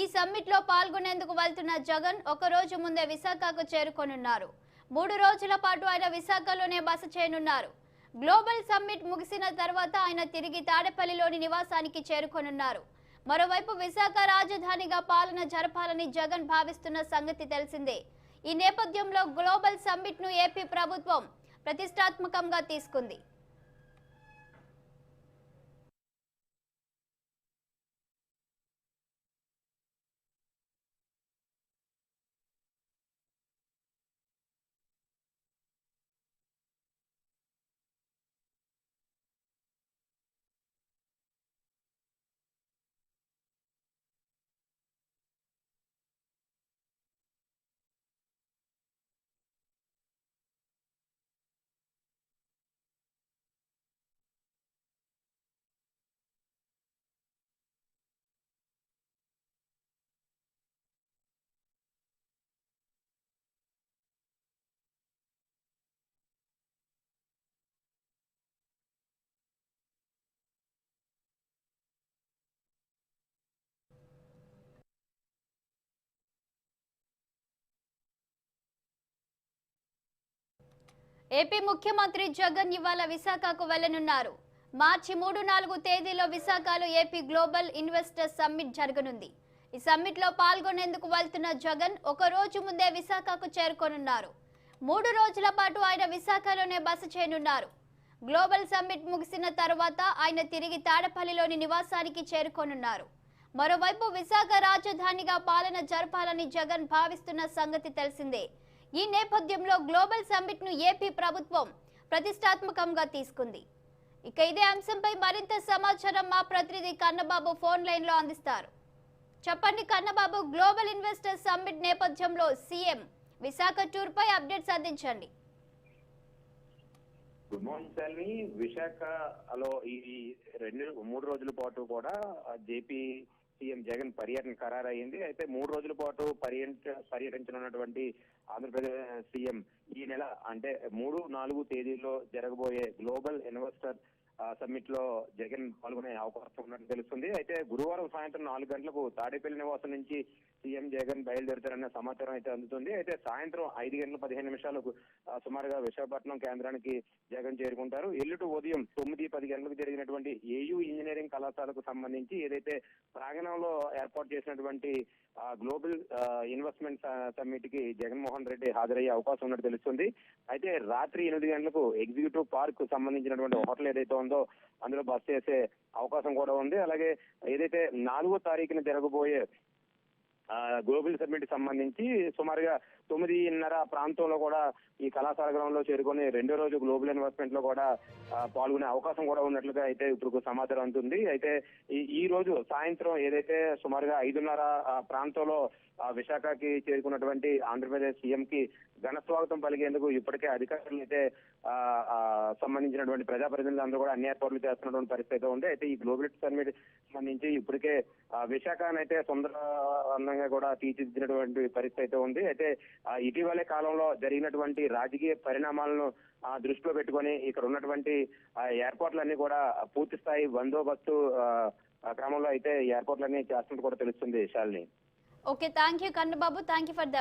ఈ సమ్మిట్లో పాల్గొనేందుకు వెళ్తున్న జగన్ ఒక రోజు ముందే విశాఖకు చేరుకొనున్నారు. మూడు రోజుల పాటు ఆయన విశాఖలోనే బస చేయనున్నారు. గ్లోబల్ సమ్మిట్ ముగిసిన తర్వాత ఆయన తిరిగి తాడేపల్లిలోని నివాసానికి చేరుకొనున్నారు. మరోవైపు విశాఖ రాజధానిగా పాలన జరపాలని జగన్ భావిస్తున్న సంగతి తెలిసిందే. ఈ నేపథ్యంలో గ్లోబల్ సమ్మిట్ను ఏపీ ప్రభుత్వం ప్రతిష్టాత్మకంగా తీసుకుంది. ఏపీ ముఖ్యమంత్రి జగన్ ఇవాళ విశాఖకు వెళ్ళనున్నారు మార్చి మూడు నాలుగు తేదీలో విశాఖలో ఏపీ గ్లోబల్ ఇన్వెస్టర్ సమ్మిట్ జరగనుంది. ఈ సమ్మిట్లో పాల్గొనేందుకు వెళ్తున్న జగన్ ఒక రోజు ముందే విశాఖకు చేరుకోనున్నారు. మూడు రోజుల పాటు ఆయన విశాఖలోనే బస చేయనున్నారు. గ్లోబల్ సమ్మిట్ ముగిసిన తర్వాత ఆయన తిరిగి తాడపల్లిలోని నివాసానికి చేరుకోనున్నారు. మరోవైపు విశాఖ రాజధానిగా పాలన జరపాలని జగన్ భావిస్తున్న సంగతి తెలిసిందే. ఈ నేపథ్యంలో గ్లోబల్ సమ్మిట్ను ఏపీ ప్రభుత్వం ప్రతిష్టాత్మకంగా తీసుకుంది. ఇక ఇదే అంశంపై మరింత సమాచారం మా ప్రతినిధి కన్నబాబు ఫోన్ లైన్లో అందిస్తారు. చెప్పండి కన్నబాబు గ్లోబల్ ఇన్వెస్టర్ సమ్మిట్ నేపథ్యంలో సీఎం విశాఖ టూర్ పై అప్డేట్స్ అందించండి. గుడ్ మార్నింగ్ సెల్వి విశాఖలో ఈ రెండు మూడు రోజుల పాటు కూడా జేపీ సీఎం జగన్ పర్యటన ఖరారయ్యింది. అయితే మూడు రోజుల పాటు పర్యట పర్యటించనున్నటువంటి ఆంధ్రప్రదేశ్ సీఎం ఈ నెల అంటే మూడు నాలుగు తేదీల్లో జరగబోయే గ్లోబల్ ఇన్వెస్టర్ సమ్మిట్లో జగన్ పాల్గొనే అవకాశం ఉన్నట్టు తెలుస్తుంది. అయితే గురువారం సాయంత్రం నాలుగు గంటలకు తాడేపల్లి నివాసం నుంచి సీఎం జగన్ బయలుదేరుతారన్న సమాచారం అయితే అందుతుంది. అయితే సాయంత్రం ఐదు గంటల పదిహేను నిమిషాలకు సుమారుగా విశాఖపట్నం కేంద్రానికి జగన్ చేరుకుంటారు. ఎల్లుటి ఉదయం తొమ్మిది పది గంటలకు జరిగినటువంటి ఏయూ ఇంజనీరింగ్ కళాశాలకు సంబంధించి ఏదైతే ప్రాంగణంలో ఏర్పాటు చేసినటువంటి గ్లోబల్ ఇన్వెస్ట్మెంట్ సమ్మిట్కి జగన్మోహన్ రెడ్డి హాజరయ్యే అవకాశం ఉన్నట్టు తెలుస్తుంది. అయితే రాత్రి ఎనిమిది గంటలకు ఎగ్జిక్యూటివ్ పార్క్ సంబంధించినటువంటి హోటల్ ఏదైతే ఉందో అందులో బస్ చేసే అవకాశం కూడా ఉంది. అలాగే ఏదైతే నాలుగో తారీఖున జరగబోయే గ్లోబల్ సమ్మిట్ సంబంధించి సుమారుగా తొమ్మిదిన్నర ప్రాంతంలో కూడా ఈ కళాశాల గ్రౌండ్లో చేరుకొని రెండో రోజు గ్లోబల్ ఇన్వెస్ట్మెంట్లో కూడా పాల్గొనే అవకాశం కూడా ఉన్నట్లుగా అయితే ఇప్పుడు సమాచారం అందుతుంది అయితే ఈ ఈ రోజు సాయంత్రం ఏదైతే సుమారుగా ఐదున్నర ఆ, ప్రాంతంలో ఆ, విశాఖకి చేరుకున్నటువంటి ఆంధ్రప్రదేశ్ సీఎం కి ఘన స్వాగతం పలికేందుకు ఇప్పటికే అధికారులు అయితే సంబంధించినటువంటి ప్రజాప్రతినిధులందరూ కూడా అన్ని ఏర్పాట్లు చేస్తున్నటువంటి పరిస్థితి అయితే ఉంది. అయితే ఈ గ్లోబల్ సమ్మిట్ సంబంధించి ఇప్పటికే ఆ, విశాఖను అయితే కూడా తీర్చిదిద్దినటువంటి పరిస్థితి అయితే ఉంది. అయితే ఇటీవలే కాలంలో జరిగినటువంటి రాజకీయ పరిణామాలను దృష్టిలో పెట్టుకొని ఇక్కడ ఉన్నటువంటి ఆ, ఏర్పాట్లన్నీ కూడా పూర్తి స్థాయి బందోబస్తు క్రమంలో అయితే ఈ ఏర్పాట్లన్నీ చేస్తున్నట్టు కూడా తెలుస్తుంది Shalini. Okay thank you Kannababu. Thank you for the